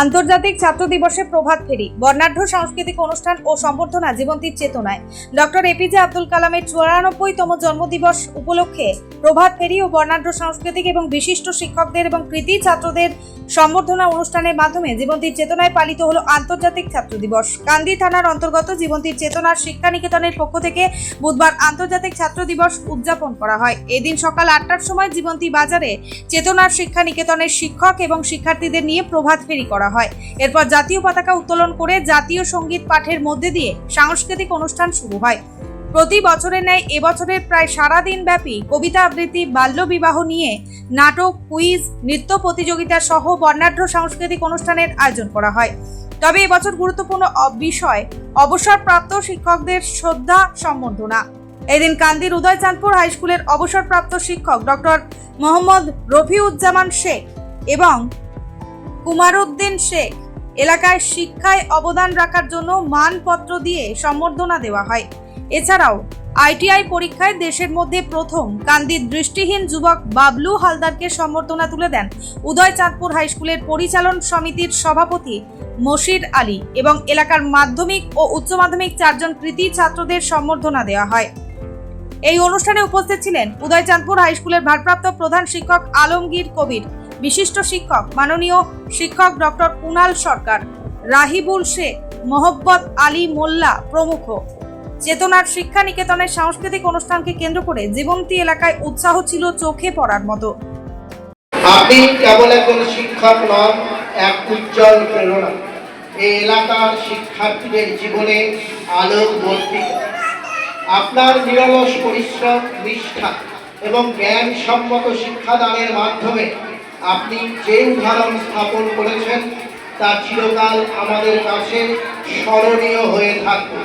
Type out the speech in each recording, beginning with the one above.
আন্তর্জাতিক ছাত্র দিবসে প্রভাত ফেরি, বর্ণাঢ্য সাংস্কৃতিক অনুষ্ঠান ও সম্বর্ধনা জীবন্তীর চেতনায়। ডক্টর এপিজে আব্দুল কালামের চুরানব্বইতম জন্মদিবস উপলক্ষে প্রভাত ফেরি ও বর্ণাঢ্য সাংস্কৃতিক এবং বিশিষ্ট শিক্ষকদের এবং কৃতি ছাত্রদের সম্বর্ধনা অনুষ্ঠানের মাধ্যমে জীবন্তীর চেতনায় পালিত হলো আন্তর্জাতিক ছাত্র দিবস। কান্দি থানার অন্তর্গত জীবন্তীর চেতনার শিক্ষা নিকেতনের পক্ষ থেকে বুধবার আন্তর্জাতিক ছাত্র দিবস উদযাপন করা হয়। এদিন সকাল আটটার সময় জীবন্তী বাজারে চেতনার শিক্ষা নিকেতনের শিক্ষক এবং শিক্ষার্থীদের নিয়ে প্রভাত ফেরি করা হয়। এরপর জাতীয় পতাকা উত্তোলন করে জাতীয় সংগীত পাঠের মধ্যে দিয়ে সাংস্কৃতিক অনুষ্ঠান শুরু হয়। প্রতি বছরের ন্যায় এবছরের প্রায় সারা দিন ব্যাপী কবিতা আবৃত্তি, বাল্যবিবাহ নিয়ে নাটক, কুইজ, নৃত্য প্রতিযোগিতা সহ বর্ণাঢ্য সাংস্কৃতিক অনুষ্ঠানের আয়োজন করা হয়। তবে এবছর গুরুত্বপূর্ণ বিষয়, অবসরপ্রাপ্ত শিক্ষকদের শ্রদ্ধা সম্বর্ধনা। এদিন কান্দির উদয়চাঁদপুর হাই স্কুলের অবসরপ্রাপ্ত শিক্ষক ডক্টর মোহাম্মদ রফিউজ্জামান শেখ এবং কুমারউদ্দিন শেখ, এলাকায় শিক্ষায় অবদান রাখার জন্য মানপত্র দিয়ে সম্বর্ধনা দেওয়া হয়। এছাড়াও, আইটিআই পরীক্ষায় দেশের মধ্যে প্রথম কান্দির দৃষ্টিহীন যুবক বাবলু হালদারকে সম্বর্ধনা তুলে দেন উদয়চাঁদপুর হাই স্কুলের পরিচালন সমিতির সভাপতি মশির আলী এবং এলাকার মাধ্যমিক ও উচ্চ মাধ্যমিক চারজন কৃতি ছাত্রদের সম্বর্ধনা দেওয়া হয়। এই অনুষ্ঠানে উপস্থিত ছিলেন উদয়চাঁদপুর হাই স্কুলের ভারপ্রাপ্ত প্রধান শিক্ষক আলমগীর কবির বিশিষ্ট শিক্ষক, মাননীয় শিক্ষক ডক্টর কুনাল সরকার, রাহিবুল শেখ, মোহব্বত আলী মোল্লা প্রমুখ। চেতনার শিক্ষা নিকেতনের সাংস্কৃতিক অনুষ্ঠানকে কেন্দ্র করে জীবন্তী এলাকায় উৎসাহ ছিল চোখে পড়ার মতো। আপনি কেবল একজন শিক্ষক নন, এক উজ্জ্বল প্রেরণা। এই এলাকার শিক্ষার্থীদের জীবনে আলোক বর্তি। আপনার নিরলস পরিশ্রম, নিষ্ঠা এবং জ্ঞান সম্মত শিক্ষাদানের মাধ্যমে আপনি যে উদাহরণ স্থাপন করেছেন, তা চিরকাল আমাদের কাছে স্মরণীয় হয়ে থাকবে।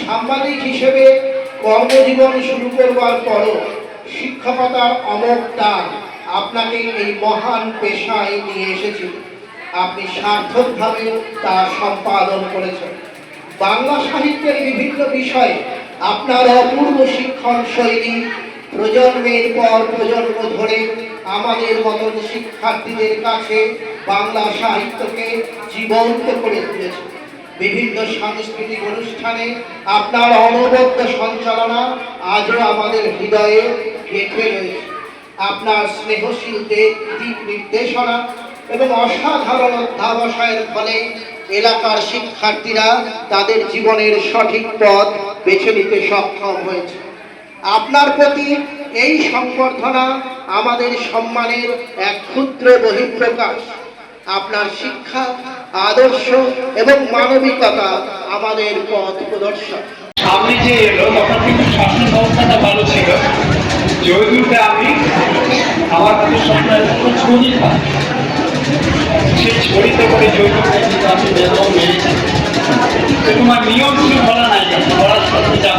সাংবাদিক হিসেবে কর্মজীবন শুরু করবার পরও শিক্ষকতার অমোঘ টান আপনাকে এই মহান পেশায় নিয়ে এসেছিল আপনি সার্থকভাবে তা সম্পাদন করেছেন। বাংলা সাহিত্যের বিভিন্ন বিষয়ে আপনার অপূর্ব শিক্ষণ শৈলী প্রজন্মের পর প্রজন্ম ধরে আমাদের মতন শিক্ষার্থীদের কাছে বাংলা সাহিত্যকে জীবন্ত করে তুলেছে। বিভিন্ন সাংস্কৃতিক অনুষ্ঠানে আপনার অনবদ্য সঞ্চালনা আজও আমাদের হৃদয়ে গেঁথে রয়েছে। আপনার স্নেহশীল দিক নির্দেশনা এবং অসাধারণ অধ্যাবসায়ের ফলে এলাকার শিক্ষার্থীরা তাদের জীবনের সঠিক পথ বেছে নিতে সক্ষম হয়েছে। আপনার প্রতি এই সংবর্ধনা আমাদের সম্মানের এক ক্ষুদ্র বহিঃপ্রকাশ। আপনার শিক্ষা, আদর্শ এবং মানবিকতা আমাদের পথ প্রদর্শক। সামনে যে তখন কিন্তু ভালো ছিল আমি আমার কাছে ছড়ি সেই ছড়িতে করে জয়দুলকে কিন্তু আমি মেরেছি তোমার নিয়ম শৃঙ্খলা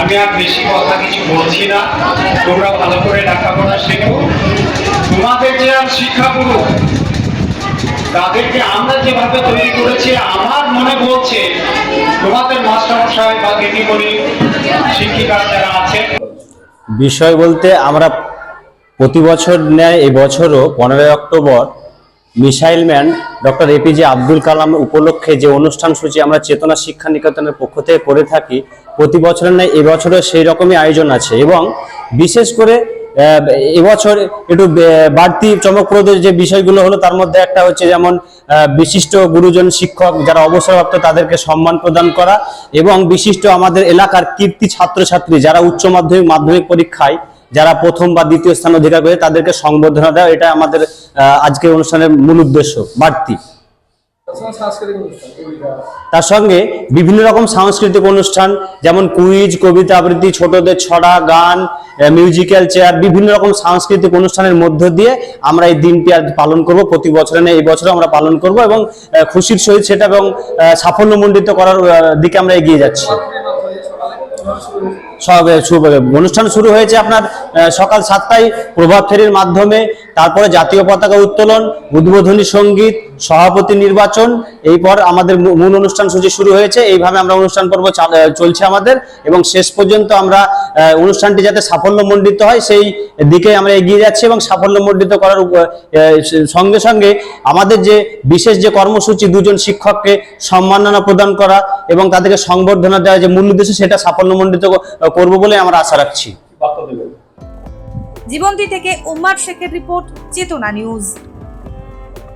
আমি আর বেশি কথা কিছু বলছি না। তোমরা ভালো করে লেখাপড়া শেখো। তোমাদের যে আর শিক্ষাগুরু তাদেরকে আমরা যেভাবে তৈরি করেছি, আমার মনে বলছে, তোমাদের মাস্টারমশাই বা দিদিমণি, শিক্ষিকা যারা আছেন। বিষয় বলতে আমরা প্রতি বছর ন্যায় এই বছরও পনেরোই October missile man doctor APJ Abdul Kalam উপলক্ষে যে অনুষ্ঠান সূচি আমরা চেতনা শিক্ষা নিকেতনের পক্ষ থেকে করে থাকি, প্রতি বছরের ন্যায় এবছরও সেই রকমই আয়োজন আছে এবং বিশেষ করে এবছর একটু বাড়তি চমকপ্রদ যে বিষয়গুলো হলো তার মধ্যে একটা হচ্ছে যেমন বিশিষ্ট গুরুজন শিক্ষক যারা অবসরপ্রাপ্ত তাদেরকে সম্মান প্রদান করা এবং বিশিষ্ট আমাদের এলাকার কীর্তি ছাত্রছাত্রী যারা উচ্চ মাধ্যমিক মাধ্যমিক পরীক্ষায় যারা প্রথম বা দ্বিতীয় স্থান অধিকার করে তাদেরকে সংবর্ধনা দেওয়া, এটা আমাদের আজকের অনুষ্ঠানের মূল উদ্দেশ্য, বাড়তি। তার সঙ্গে বিভিন্ন রকম সাংস্কৃতিক অনুষ্ঠান, যেমন কুইজ, কবিতা আবৃত্তি, ছোটদের ছড়া, গান মিউজিক্যাল চেয়ার বিভিন্ন রকম সাংস্কৃতিক অনুষ্ঠানের মধ্য দিয়ে আমরা এই দিনটি আর পালন করব। প্রতি বছরে এই বছরও আমরা পালন করব এবং খুশির সহিত সেটা এবং সাফল্যমণ্ডিত করার দিকে আমরা এগিয়ে যাচ্ছি। অনুষ্ঠান শুরু হয়েছে আপনার সকাল সাতটায় প্রভাব ফেরির মাধ্যমে। তারপরে জাতীয় পতাকা উত্তোলন, উদ্বোধনী সংগীত, সভাপতি নির্বাচন। এরপর আমাদের মূল অনুষ্ঠান সূচি শুরু হয়েছে। এইভাবে আমরা অনুষ্ঠান পর্ব চাল- চলছে আমাদের এবং শেষ পর্যন্ত আমরা অনুষ্ঠানটি যাতে সাফল্যমণ্ডিত হয়, সেই দিকে আমরা এগিয়ে যাচ্ছি এবং সাফল্যমণ্ডিত করার সঙ্গে সঙ্গে আমাদের যে বিশেষ যে কর্মসূচি, দুজন শিক্ষককে সম্মাননা প্রদান করা এবং তাদেরকে সংবর্ধনা দেওয়া যে মূল উদ্দেশ্য সেটা সাফল্যমণ্ডিত করব বলে আমরা আশা রাখছি। জীবন্তী থেকে উম্মার শেখের রিপোর্ট চেতনা নিউজ।